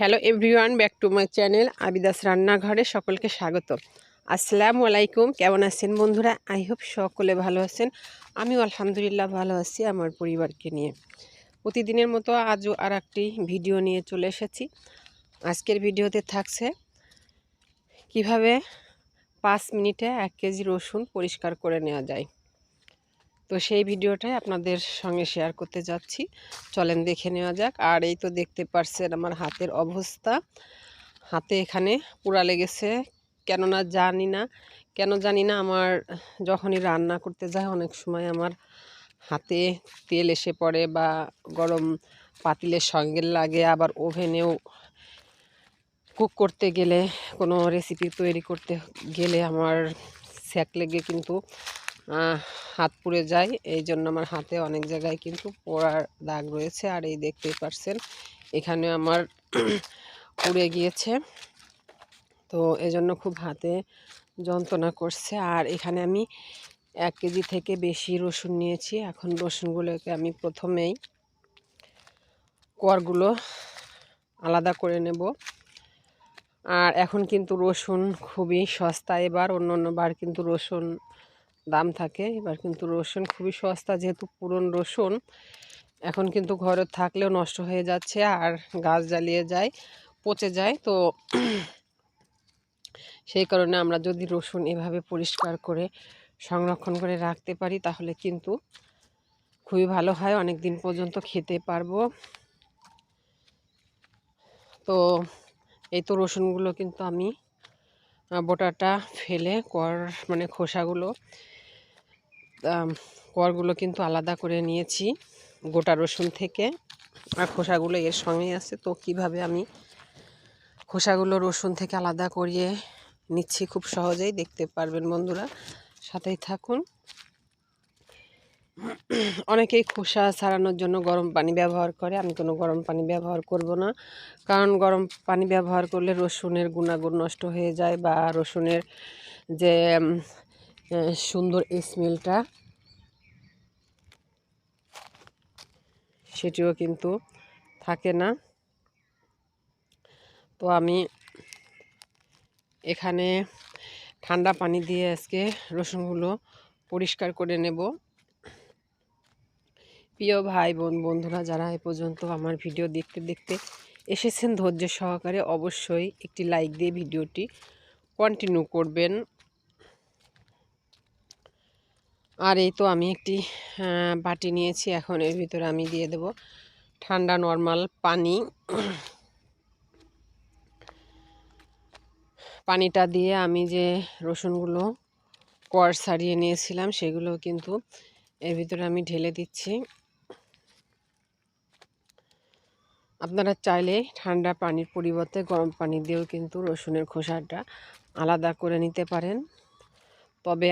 Hello everyone back to my channel Abidas রান্নাঘরে সকলকে স্বাগত। আসসালামু আলাইকুম, কেমন আছেন বন্ধুরা? আই হোপ সকলে ভালো আছেন। আমিও আলহামদুলিল্লাহ ভালো আছি আমার পরিবারকে নিয়ে। প্রতিদিনের মতো আজও আর একটি ভিডিও নিয়ে চলে এসেছি। আজকের ভিডিওতে থাকছে কীভাবে পাঁচ মিনিটে এক কেজি রসুন পরিষ্কার করে নেওয়া যায়। তো সেই ভিডিওটাই আপনাদের সঙ্গে শেয়ার করতে যাচ্ছি। চলেন দেখে নেওয়া যাক। আর এই তো দেখতে পারছেন আমার হাতের অবস্থা। হাতে এখানে পোড়া লেগেছে। কেননা জানি না। কেন জানি না আমার যখনই রান্না করতে যায় অনেক সময় আমার হাতে তেল এসে পড়ে বা গরম পাতিলের সঙ্গে লাগে। আবার ওভেনেও কুক করতে গেলে কোনো রেসিপি তৈরি করতে গেলে আমার স্যাক লেগে কিন্তু হাত পুড়ে যায়। এই জন্য আমার হাতে অনেক জায়গায় কিন্তু পোড়ার দাগ রয়েছে। আর এই দেখতেই পারছেন, এখানে আমার পুড়ে গিয়েছে। তো এজন্য খুব হাতে যন্ত্রণা করছে। আর এখানে আমি এক কেজি থেকে বেশি রসুন নিয়েছি। এখন রসুনগুলোকে আমি প্রথমেই করগুলো আলাদা করে নেব। আর এখন কিন্তু রসুন খুবই সস্তা। এবার অন্য অন্যবার কিন্তু রসুন দাম থাকে। এবার কিন্তু রসুন খুবই সস্তা, যেহেতু পুরন রসুন, এখন কিন্তু ঘরে থাকলেও নষ্ট হয়ে যাচ্ছে আর গাছ জ্বালিয়ে যায়, পচে যায়। তো সেই কারণে আমরা যদি রসুন এভাবে পরিষ্কার করে, সংরক্ষণ করে রাখতে পারি, তাহলে কিন্তু খুবই ভালো হয়। অনেক দিন পর্যন্ত খেতে পারব। তো এই তো রসুনগুলো কিন্তু আমি বোটাটা ফেলে কর মানে খোসাগুলো করগুলো কিন্তু আলাদা করে নিয়েছি গোটা রসুন থেকে। আর খোসাগুলো এর সঙ্গেই আছে। তো কীভাবে আমি খোসাগুলো রসুন থেকে আলাদা করিয়ে নিচ্ছি খুব সহজেই দেখতে পারবেন বন্ধুরা। সাথেই থাকুন। অনেকেই খোসা ছাড়ানোর জন্য গরম পানি ব্যবহার করে। আমি কোনো গরম পানি ব্যবহার করব না। কারণ গরম পানি ব্যবহার করলে রসুনের গুণাগুণ নষ্ট হয়ে যায় বা রসুনের যে সুন্দর স্মেলটা সেটিও কিন্তু থাকে না। তো আমি এখানে ঠান্ডা পানি দিয়ে আজকে রসুনগুলো পরিষ্কার করে নেব। প্রিয় ভাই বোন বন্ধুরা, যারা এ পর্যন্ত আমার ভিডিও দেখতে দেখতে এসেছেন ধৈর্য সহকারে অবশ্যই একটি লাইক দিয়ে ভিডিওটি কন্টিনিউ করবেন। আর এই তো আমি একটি বাটি নিয়েছি। এখন এর ভিতরে আমি দিয়ে দেব ঠান্ডা নর্মাল পানি। পানিটা দিয়ে আমি যে রসুনগুলো কর সারিয়ে নিয়েছিলাম, সেগুলো কিন্তু এর ভিতরে আমি ঢেলে দিচ্ছি। আপনারা চাইলে ঠান্ডা পানির পরিবর্তে গরম পানি দিয়েও কিন্তু রসুনের খোসাটা আলাদা করে নিতে পারেন। তবে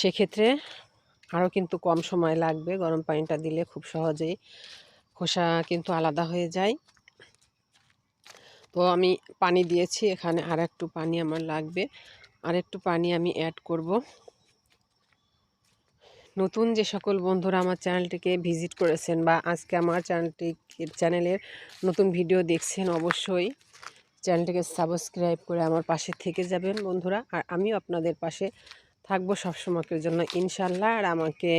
সেক্ষেত্রে আরও কিন্তু কম সময় লাগবে। গরম পানিটা দিলে খুব সহজেই খোসা কিন্তু আলাদা হয়ে যায়। তো আমি পানি দিয়েছি, এখানে আর একটু পানি আমার লাগবে। আর একটু পানি আমি অ্যাড করব। নতুন যে সকল বন্ধুরা আমার চ্যানেলটিকে ভিজিট করেছেন বা আজকে আমার চ্যানেলটি চ্যানেলের নতুন ভিডিও দেখছেন অবশ্যই। চ্যানেলটিকে সাবস্ক্রাইব করে আমার পাশে থেকে যাবেন বন্ধুরা। আর আমিও আপনাদের পাশে থাকব সবসময়ের জন্য ইনশাল্লাহ আর আমাকে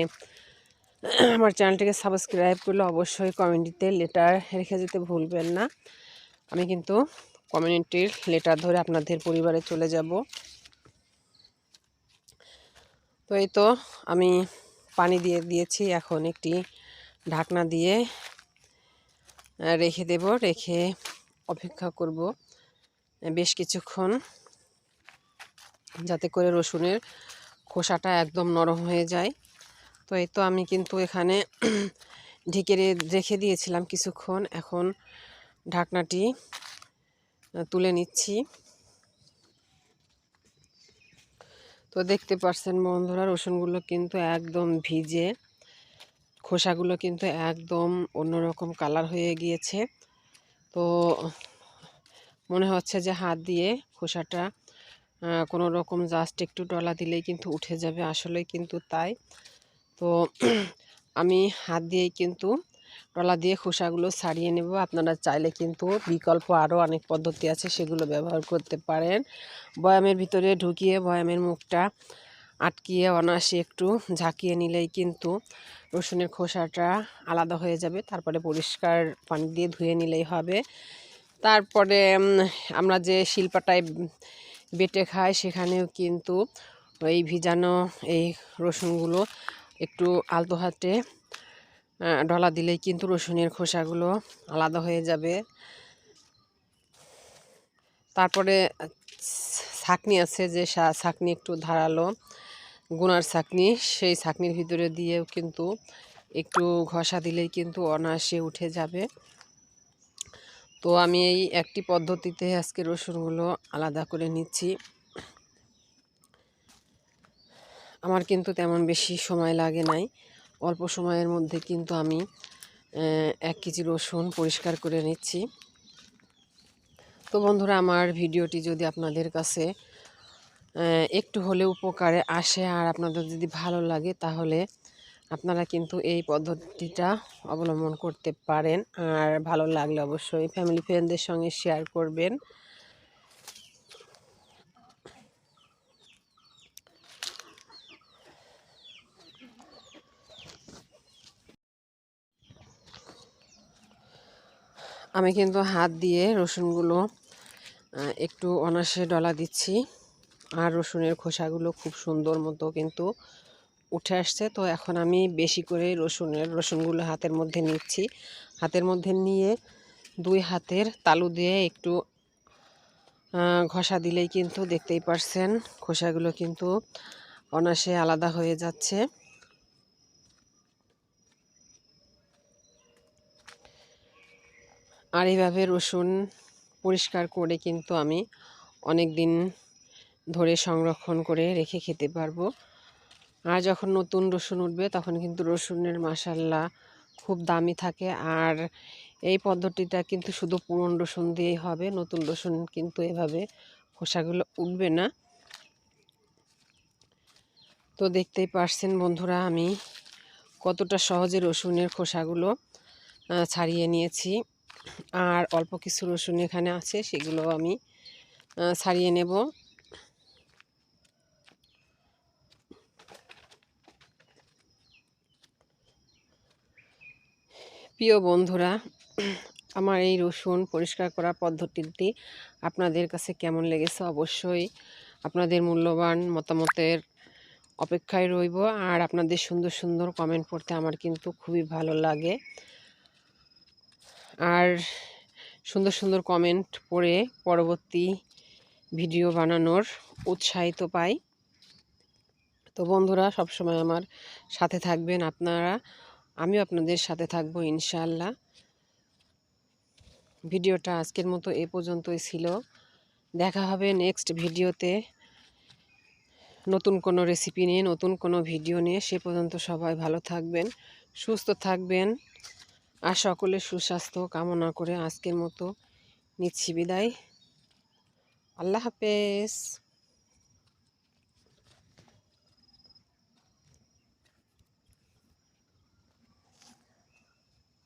আমার চ্যানেলটিকে সাবস্ক্রাইব করলে অবশ্যই কমিউনিটিতে লেটার রেখে যেতে ভুলবেন না। আমি কিন্তু কমিউনিটির লেটার ধরে আপনাদের পরিবারে চলে যাব। তো এই তো আমি পানি দিয়ে দিয়েছি, এখন একটি ঢাকনা দিয়ে রেখে দেব, রেখে অপেক্ষা করব। বেশ কিছুক্ষণ যাতে করে রসুনের খোসাটা একদম নরম হয়ে যায়। তো এই তো আমি কিন্তু এখানে ঢেকে রেখে দিয়েছিলাম কিছুক্ষণ। এখন ঢাকনাটি তুলে নিচ্ছি। তো দেখতে পাচ্ছেন বন্ধুরা, রসুনগুলো কিন্তু একদম ভিজে, খোসাগুলো কিন্তু একদম অন্যরকম কালার হয়ে গিয়েছে। তো মনে হচ্ছে যে হাত দিয়ে খোসাটা কোনো রকম জাস্ট একটু ডলা দিলেই কিন্তু উঠে যাবে আসলে কিন্তু তাই। তো আমি হাত দিয়েই কিন্তু টলা দিয়ে খোসাগুলো ছাড়িয়ে নেব। আপনারা চাইলে কিন্তু বিকল্প আরও অনেক পদ্ধতি আছে সেগুলো ব্যবহার করতে পারেন। বয়ামের ভিতরে ঢুকিয়ে বয়ামের মুখটা আটকিয়ে অনায়াসে একটু ঝাঁকিয়ে নিলেই কিন্তু রসুনের খোসাটা আলাদা হয়ে যাবে। তারপরে পরিষ্কার পানি দিয়ে ধুয়ে নিলেই হবে। তারপরে আমরা যে শিল্পাটায় বেটে খাই সেখানেও কিন্তু এই ভিজানো এই রসুনগুলো একটু আলতো হাতে ডলা দিলেই কিন্তু রসুনের খোসাগুলো আলাদা হয়ে যাবে। তারপরে ছাকনি আছে যে ছাকনি একটু ধারালো, গুনার ছাকনি, সেই ছাকনির ভিতরে দিয়েও কিন্তু একটু ঘষা দিলেই কিন্তু অনায়াসে উঠে যাবে। তো আমি এই একটি পদ্ধতিতে আজকে রসুনগুলো আলাদা করে নিচ্ছি। আমার কিন্তু তেমন বেশি সময় লাগে নাই। অল্প সময়ের মধ্যে কিন্তু আমি এক কেজি রসুন পরিষ্কার করে নিচ্ছি। তো বন্ধুরা, আমার ভিডিওটি যদি আপনাদের কাছে একটু হলে উপকারে আসে আর আপনাদের যদি ভালো লাগে, তাহলে আপনারা কিন্তু এই পদ্ধতিটা অবলম্বন করতে পারেন। আর ভালো লাগলে অবশ্যই ফ্যামিলি ফ্রেন্ডদের সঙ্গে শেয়ার করবেন। আমি কিন্তু হাত দিয়ে রসুনগুলো একটু অনাসে ডলা দিচ্ছি। আর রসুনের খোসাগুলো খুব সুন্দর মতো কিন্তু উঠে আসছে। তো এখন আমি বেশি করে রসুনের, রসুনগুলো হাতের মধ্যে নিচ্ছি। হাতের মধ্যে নিয়ে দুই হাতের তালু দিয়ে একটু ঘষা দিলেই কিন্তু দেখতেই পারছেন, খোসাগুলো কিন্তু অনাসে আলাদা হয়ে যাচ্ছে। আর এইভাবে রসুন পরিষ্কার করে কিন্তু আমি অনেক দিন ধরে সংরক্ষণ করে রেখে খেতে পারব। আর যখন নতুন রসুন উঠবে, তখন কিন্তু রসুনের মাসাল্লা খুব দামি থাকে। আর এই পদ্ধতিটা কিন্তু শুধু পুরন রসুন দিয়েই হবে, নতুন রসুন কিন্তু এভাবে খোসাগুলো উঠবে না। তো দেখতেই পারছেন বন্ধুরা, আমি কতটা সহজে রসুনের খোসাগুলো ছাড়িয়ে নিয়েছি। আর অল্প কিছু রসুন এখানে আছে সেগুলো আমি ছাড়িয়ে নেব। প্রিয় বন্ধুরা, আমার এই রসুন পরিষ্কার করার পদ্ধতিটি আপনাদের কাছে কেমন লেগেছে অবশ্যই আপনাদের মূল্যবান মতামতের অপেক্ষায় রইব। আর আপনাদের সুন্দর সুন্দর কমেন্ট পড়তে আমার কিন্তু খুবই ভালো লাগে। আর সুন্দর সুন্দর কমেন্ট পড়ে পরবর্তী ভিডিও বানানোর উৎসাহিত পাই। তো বন্ধুরা, সবসময় আমার সাথে থাকবেন আপনারা। আমিও আপনাদের সাথে থাকব ইনশাল্লাহ ভিডিওটা আজকের মতো এ পর্যন্তই ছিল। দেখা হবে নেক্সট ভিডিওতে। নতুন কোনো রেসিপি নিয়ে, নতুন কোনো ভিডিও নিয়ে, সে পর্যন্ত সবাই ভালো থাকবেন, সুস্থ থাকবেন, আর সকলের সুস্বাস্থ্য কামনা করে আজকের মতো নিচ্ছি বিদায়। আল্লাহ হাফেজ।